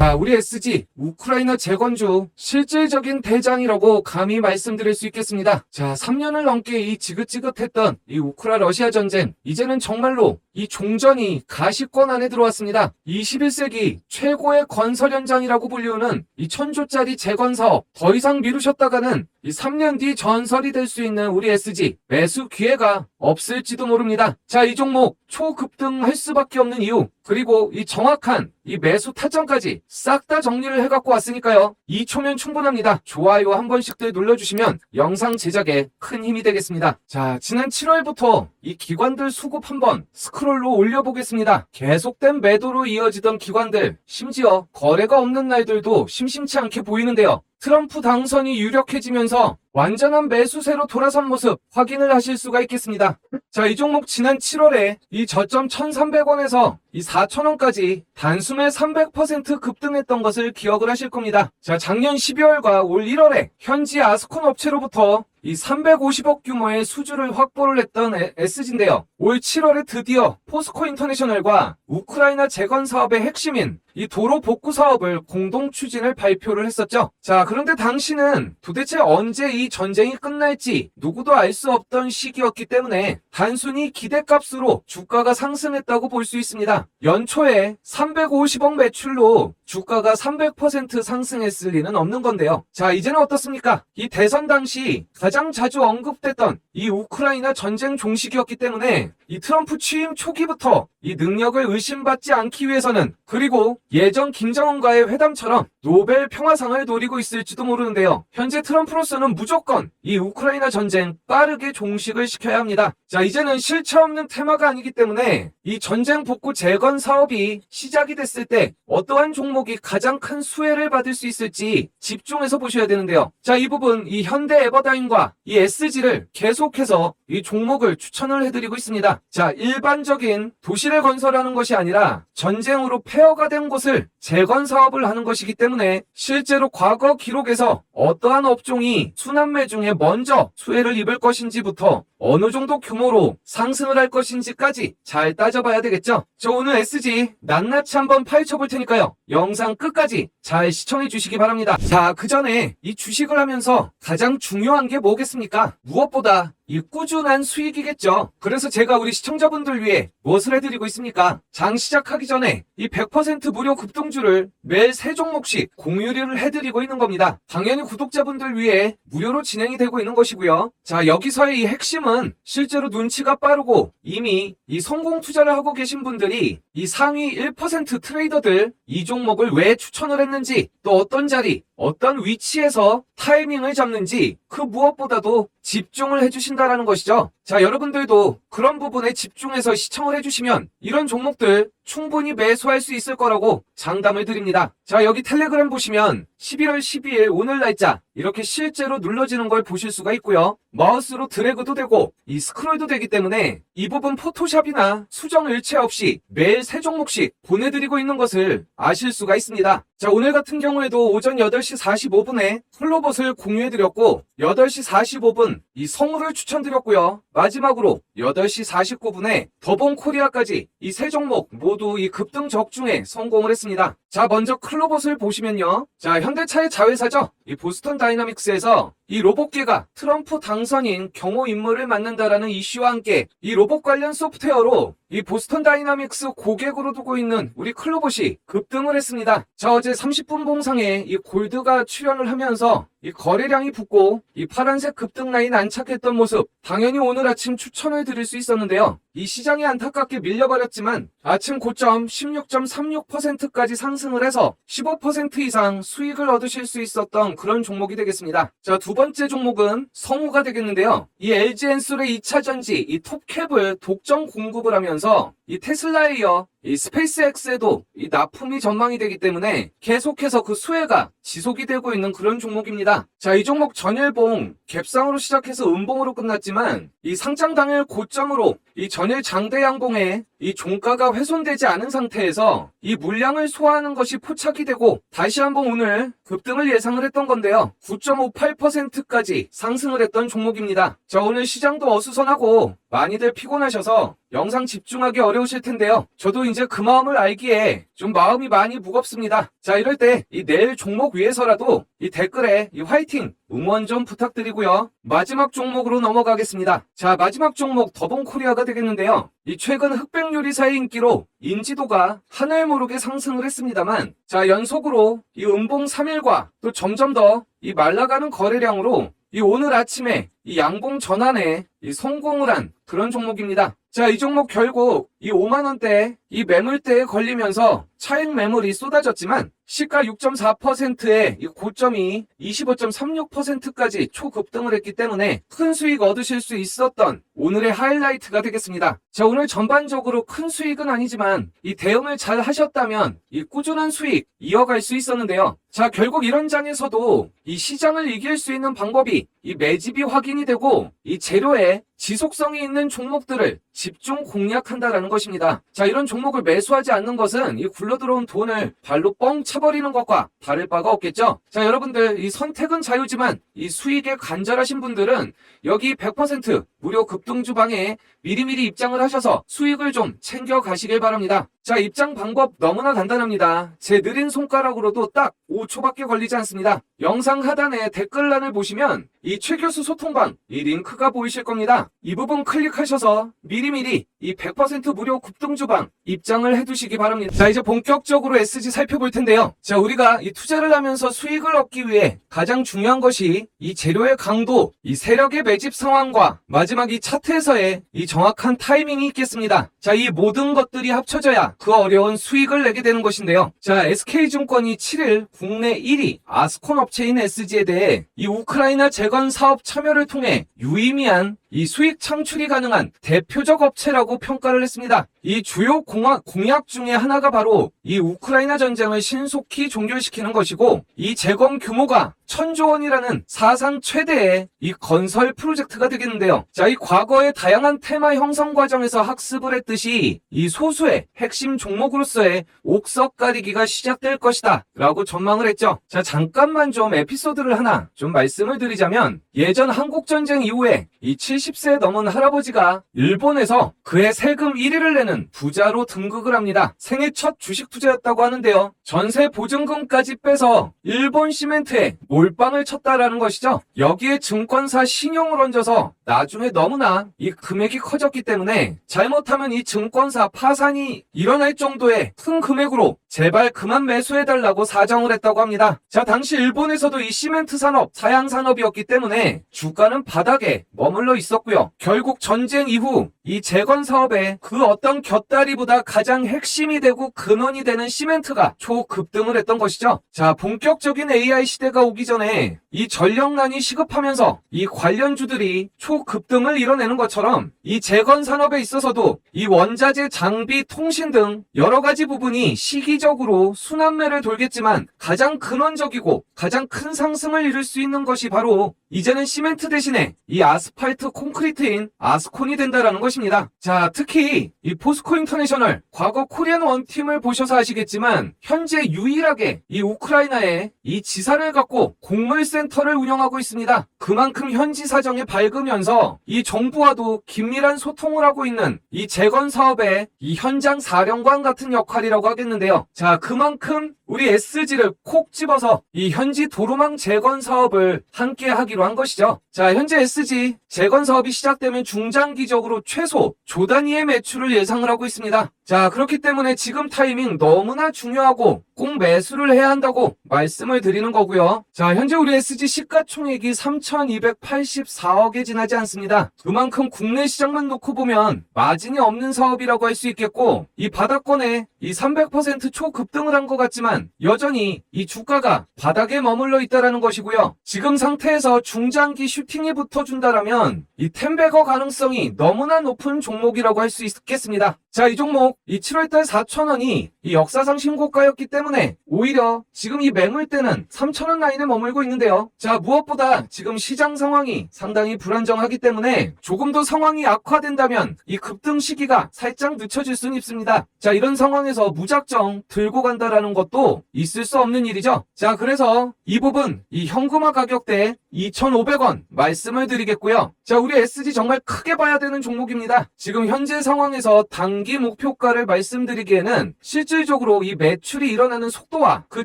아, 우리 SG 우크라이나 재건주 실질적인 대장이라고 감히 말씀드릴 수 있겠습니다. 자, 3년을 넘게 이 지긋지긋했던 이 우크라 러시아 전쟁 이제는 정말로 이 종전이 가시권 안에 들어왔습니다. 21세기 최고의 건설 현장이라고 불리우는 이 천조짜리 재건 사업 더 이상 미루셨다가는 이 3년 뒤 전설이 될 수 있는 우리 SG 매수 기회가 없을지도 모릅니다. 자, 이 종목 초급등할 수밖에 없는 이유 그리고 이 정확한 이 매수 타점까지 싹 다 정리를 해갖고 왔으니까요. 2초면 충분합니다. 좋아요 한 번씩들 눌러주시면 영상 제작에 큰 힘이 되겠습니다. 자, 지난 7월부터 이 기관들 수급 한번 스크롤 로 올려보겠습니다. 계속된 매도로 이어지던 기관들, 심지어 거래가 없는 날들도 심심치 않게 보이는데요. 트럼프 당선이 유력해지면서 완전한 매수세로 돌아선 모습 확인을 하실 수가 있겠습니다. 자, 이 종목 지난 7월에 이 저점 1,300원에서 이 4,000원까지 단숨에 300% 급등했던 것을 기억을 하실 겁니다. 자, 작년 12월과 올 1월에 현지 아스콘 업체로부터 이 350억 규모의 수주를 확보를 했던 에- SG인데요. 올 7월에 드디어 포스코 인터내셔널과 우크라이나 재건 사업의 핵심인 이 도로 복구 사업을 공동 추진을 발표를 했었죠. 자, 그런데 당시는 도대체 언제 이 전쟁이 끝날지 누구도 알 수 없던 시기였기 때문에 단순히 기대값으로 주가가 상승했다고 볼 수 있습니다. 연초에 350억 매출로 주가가 300% 상승했을 리는 없는 건데요. 자, 이제는 어떻습니까? 이 대선 당시 가장 자주 언급됐던 이 우크라이나 전쟁 종식이었기 때문에 이 트럼프 취임 초기부터 이 능력을 의심받지 않기 위해서는 그리고 예전 김정은과의 회담처럼 노벨 평화상을 노리고 있을지도 모르는데요. 현재 트럼프로서는 무조건 이 우크라이나 전쟁 빠르게 종식을 시켜야 합니다. 자, 이제는 실체 없는 테마가 아니기 때문에 이 전쟁 복구 재건 사업이 시작이 됐을 때 어떠한 종목이 가장 큰 수혜를 받을 수 있을지 집중해서 보셔야 되는데요. 자, 이 부분 이 현대 에버다임과 이 SG를 계속해서 이 종목을 추천을 해드리고 있습니다. 자, 일반적인 도시를 건설하는 것이 아니라 전쟁으로 폐허가 된 곳을 재건 사업을 하는 것이기 때문에 실제로 과거 기록에서 어떠한 업종이 순환매 중에 먼저 수혜를 입을 것인지부터 어느 정도 규모 로 상승을 할 것인지까지 잘 따져봐야 되겠죠. 저 오늘 SG 낱낱이 한번 파헤쳐 볼 테니까요. 영상 끝까지 잘 시청해 주시기 바랍니다. 자, 그 전에 이 주식을 하면서 가장 중요한 게 뭐겠습니까? 무엇보다 이 꾸준한 수익이겠죠. 그래서 제가 우리 시청자분들 위해 무엇을 해드리고 있습니까? 장 시작하기 전에 이 100% 무료 급등주를 매일 세 종목씩 공유를 해드리고 있는 겁니다. 당연히 구독자분들 위해 무료로 진행이 되고 있는 것이고요. 자, 여기서의 이 핵심은 실제로 눈치가 빠르고 이미 이 성공 투자를 하고 계신 분들이 이 상위 1% 트레이더들 이 종목을 왜 추천을 했는지 또 어떤 자리, 어떤 위치에서 타이밍을 잡는지 그 무엇보다도 집중을 해주신다라는 것이죠. 자, 여러분들도 그런 부분에 집중해서 시청을 해주시면 이런 종목들 충분히 매수할 수 있을 거라고 장담을 드립니다. 자, 여기 텔레그램 보시면 11월 12일 오늘 날짜 이렇게 실제로 눌러지는 걸 보실 수가 있고요. 마우스로 드래그도 되고 이 스크롤도 되기 때문에 이 부분 포토샵이나 수정 일체 없이 매일 세 종목씩 보내드리고 있는 것을 아실 수가 있습니다. 자, 오늘 같은 경우에도 오전 8시 45분에 클로봇을 공유해드렸고 8시 45분 이 성우를 추천드렸고요. 마지막으로 8시 49분에 더본 코리아까지 이 세 종목 모두 이 급등 적중에 성공을 했습니다. 자, 먼저 클로봇을 보시면요. 자, 현대차의 자회사죠. 이 보스턴 다이나믹스에서 이 로봇계가 트럼프 당선인 경호 인물을 맡는다라는 이슈와 함께 이 로봇 관련 소프트웨어로 이 보스턴 다이나믹스 고객으로 두고 있는 우리 클로봇이 급등을 했습니다. 자, 어제 30분 봉상에 이 골드가 출연을 하면서 이 거래량이 붙고 이 파란색 급등 라인 안착했던 모습 당연히 오늘 아침 추천을 드릴 수 있었는데요. 이 시장이 안타깝게 밀려버렸지만 아침 고점 16.36%까지 상승 을 해서 15% 이상 수익을 얻으실 수 있었던 그런 종목이 되겠습니다. 자, 두 번째 종목은 성우가 되겠는데요. 이 LG 엔솔의 2차 전지 이 톱캡을 독점 공급을 하면서 이 테슬라에 이어 이 스페이스X에도 이 납품이 전망이 되기 때문에 계속해서 그 수혜가 지속이 되고 있는 그런 종목입니다. 자, 이 종목 전일봉 갭상으로 시작해서 음봉으로 끝났지만 이 상장 당일 고점으로 이 전일 장대 양봉에 이 종가가 훼손되지 않은 상태에서 이 물량을 소화하는 것이 포착이 되고 다시 한번 오늘 급등을 예상을 했던 건데요. 9.58%까지 상승을 했던 종목입니다. 자, 오늘 시장도 어수선하고 많이들 피곤하셔서 영상 집중하기 어려우실 텐데요. 저도 이제 그 마음을 알기에 좀 마음이 많이 무겁습니다. 자, 이럴 때 이 내일 종목 위해서라도 이 댓글에 이 화이팅 응원 좀 부탁드리고요. 마지막 종목으로 넘어가겠습니다. 자, 마지막 종목 더본 코리아가 되겠는데요. 이 최근 흑백 요리사의 인기로 인지도가 하늘 모르게 상승을 했습니다만 자, 연속으로 이 음봉 3일과 또 점점 더 이 말라가는 거래량으로 이 오늘 아침에 이 양봉 전환에 이 성공을 한 그런 종목입니다. 자, 이 종목 결국 이 5만원대 이 매물대에 걸리면서 차익 매물이 쏟아졌지만 시가 6.4%의 이 고점이 25.36%까지 초급등을 했기 때문에 큰 수익 얻으실 수 있었던 오늘의 하이라이트가 되겠습니다. 자, 오늘 전반적으로 큰 수익은 아니지만 이 대응을 잘 하셨다면 이 꾸준한 수익 이어갈 수 있었는데요. 자, 결국 이런 장에서도 이 시장을 이길 수 있는 방법이 이 매집이 확인 이 되고 이 재료에 지속성이 있는 종목들을 집중 공략한다라는 것입니다. 자, 이런 종목을 매수하지 않는 것은 이 굴러 들어온 돈을 발로 뻥 차버리는 것과 다를 바가 없겠죠? 자, 여러분들 이 선택은 자유지만 이 수익에 간절하신 분들은 여기 100% 무료 급등 주방에 미리미리 입장을 하셔서 수익을 좀 챙겨 가시길 바랍니다. 자, 입장 방법 너무나 간단합니다. 제 느린 손가락으로도 딱 5초밖에 걸리지 않습니다. 영상 하단에 댓글란을 보시면 이 최 교수 소통방 이 링크가 보이실 겁니다. 이 부분 클릭하셔서 미리미리 이 100% 무료 급등 주방 입장을 해두시기 바랍니다. 자, 이제 본격적으로 SG 살펴볼 텐데요. 자, 우리가 이 투자를 하면서 수익을 얻기 위해 가장 중요한 것이 이 재료의 강도, 이 세력의 매집 상황과 마지막 이 차트에서의 이 정확한 타이밍이 있겠습니다. 자, 이 모든 것들이 합쳐져야 그 어려운 수익을 내게 되는 것인데요. 자, SK증권이 7일 국내 1위 아스콘 업체인 SG에 대해 이 우크라이나 재건 사업 참여를 통해 유의미한 이 수익 창출이 가능한 대표적 업체라고 평가를 했습니다. 이 주요 공약, 공약 중에 하나가 바로 이 우크라이나 전쟁을 신속히 종결시키는 것이고 이 재건 규모가 천조 원이라는 사상 최대의 이 건설 프로젝트가 되겠는데요. 자, 이 과거의 다양한 테마 형성 과정에서 학습을 했듯이 이 소수의 핵심 종목으로서의 옥석 가리기가 시작될 것이다. 라고 전망을 했죠. 자, 잠깐만 좀 에피소드를 하나 좀 말씀을 드리자면 예전 한국전쟁 이후에 이 70세 넘은 할아버지가 일본에서 그의 세금 1위를 내는 부자로 등극을 합니다. 생애 첫 주식 투자였다고 하는데요. 전세 보증금까지 빼서 일본 시멘트에 몰빵을 쳤다라는 것이죠. 여기에 증권사 신용을 얹어서 나중에 너무나 이 금액이 커졌기 때문에 잘못하면 이 증권사 파산이 일어날 정도의 큰 금액으로 제발 그만 매수해달라고 사정을 했다고 합니다. 자, 당시 일본에서도 이 시멘트 산업, 사양 산업이었기 때문에 주가는 바닥에 머물러 있었고요. 결국 전쟁 이후 이 재건 사업에 그 어떤 곁다리보다 가장 핵심이 되고 근원이 되는 시멘트가 초급등을 했던 것이죠. 자, 본격적인 AI 시대가 오기 전에 이 전력난이 시급하면서 이 관련주들이 초급등을 이뤄내는 것처럼 이 재건 산업에 있어서도 이 원자재, 장비, 통신 등 여러 가지 부분이 시기적으로 순환매를 돌겠지만 가장 근원적이고 가장 큰 상승을 이룰 수 있는 것이 바로 이제는 시멘트 대신에 이 아스팔트 콘크리트인 아스콘이 된다라는 것입니다. 자, 특히 이 포스코 인터내셔널 과거 코리안 원팀을 보셔서 아시겠지만 현재 유일하게 이 우크라이나에 이 지사를 갖고 곡물센터를 운영하고 있습니다. 그만큼 현지 사정이 밝으면서 이 정부와도 긴밀한 소통을 하고 있는 이 재건 사업의 이 현장 사령관 같은 역할이라고 하겠는데요. 자, 그만큼 우리 SG를 콕 집어서 이 현지 도로망 재건 사업을 함께 하기로 한 것이죠. 자, 현재 SG 재건 사업이 시작되면 중장기적으로 최소 조 단위의 매출을 예상을 하고 있습니다. 자, 그렇기 때문에 지금 타이밍 너무나 중요하고 꼭 매수를 해야 한다고 말씀을 드리는 거고요. 자, 현재 우리 SG 시가총액이 3,284억에 지나지 않습니다. 그만큼 국내 시장만 놓고 보면 마진이 없는 사업이라고 할 수 있겠고 이 바닥권에 이 300% 초급등을 한 것 같지만 여전히 이 주가가 바닥에 머물러 있다라는 것이고요. 지금 상태에서 중장기 슈팅이 붙어준다라면 이 템베거 가능성이 너무나 높은 종목이라고 할 수 있겠습니다. 자, 이 종목 이 7월달 4,000원이 이 역사상 신고가였기 때문에 오히려 지금 이 매물대는 3,000원 라인에 머물고 있는데요. 자, 무엇보다 지금 시장 상황이 상당히 불안정하기 때문에 조금 더 상황이 악화된다면 이 급등 시기가 살짝 늦춰질 수는 있습니다. 자, 이런 상황에서 무작정 들고 간다라는 것도 있을 수 없는 일이죠. 자, 그래서 이 부분, 이 현금화 가격대 2,500원 말씀을 드리겠고요. 자, 우리 SG 정말 크게 봐야 되는 종목입니다. 지금 현재 상황에서 단기 목표가를 말씀드리기에는 실질적으로 이 매출이 일어나는 속도와 그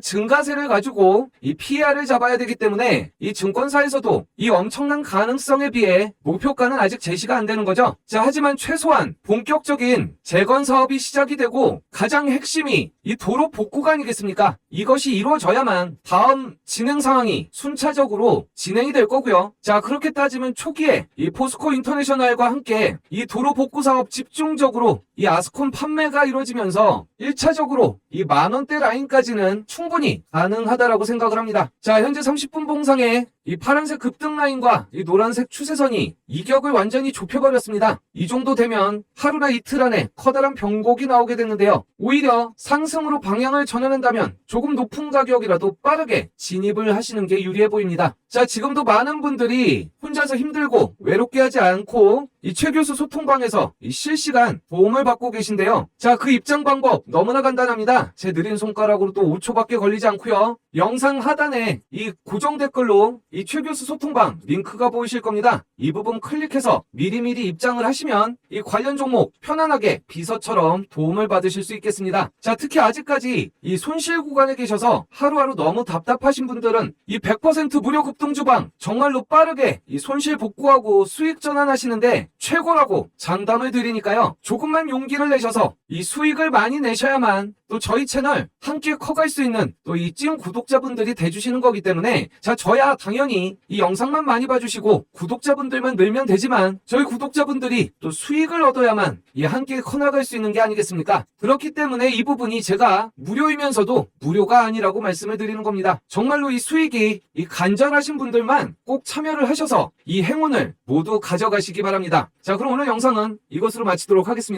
증가세를 가지고 이 PR을 잡아야 되기 때문에 이 증권사에서도 이 엄청난 가능성에 비해 목표가는 아직 제시가 안 되는 거죠. 자, 하지만 최소한 본격적인 재건 사업이 시작이 되고 가장 핵심이 이 도로 복구가 아니겠습니까? Економіка. 이것이 이루어져야만 다음 진행 상황이 순차적으로 진행이 될 거고요. 자, 그렇게 따지면 초기에 이 포스코 인터내셔널과 함께 이 도로 복구 사업 집중적으로 이 아스콘 판매가 이루어지면서 1차적으로 이 만원대 라인까지는 충분히 가능하다라고 생각을 합니다. 자, 현재 30분 봉상에 이 파란색 급등 라인과 이 노란색 추세선이 이격을 완전히 좁혀버렸습니다. 이 정도 되면 하루나 이틀 안에 커다란 변곡이 나오게 됐는데요. 오히려 상승으로 방향을 전환한다면 조금 높은 가격이라도 빠르게 진입을 하시는 게 유리해 보입니다. 자, 지금도 많은 분들이 혼자서 힘들고 외롭게 하지 않고 이 최 교수 소통방에서 이 실시간 도움을 받고 계신데요. 자, 그 입장 방법 너무나 간단합니다. 제 느린 손가락으로 또 5초밖에 걸리지 않고요. 영상 하단에 이 고정 댓글로 이 최 교수 소통방 링크가 보이실 겁니다. 이 부분 클릭해서 미리미리 입장을 하시면 이 관련 종목 편안하게 비서처럼 도움을 받으실 수 있겠습니다. 자, 특히 아직까지 이 손실 구간에 계셔서 하루하루 너무 답답하신 분들은 이 100% 무료 급등 주방 정말로 빠르게 이 손실 복구하고 수익 전환하시는데 최고라고 장담을 드리니까요. 조금만 용기를 내셔서 이 수익을 많이 내셔야만 또 저희 채널 함께 커갈 수 있는 또 이 찐 구독자분들이 돼주시는 거기 때문에 자 저야 당연히 이 영상만 많이 봐주시고 구독자분들만 늘면 되지만 저희 구독자분들이 또 수익을 얻어야만 이 함께 커나갈 수 있는 게 아니겠습니까? 그렇기 때문에 이 부분이 제가 무료이면서도 무료가 아니라고 말씀을 드리는 겁니다. 정말로 이 수익이 이 간절하신 분들만 꼭 참여를 하셔서 이 행운을 모두 가져가시기 바랍니다. 자 그럼 오늘 영상은 이것으로 마치도록 하겠습니다.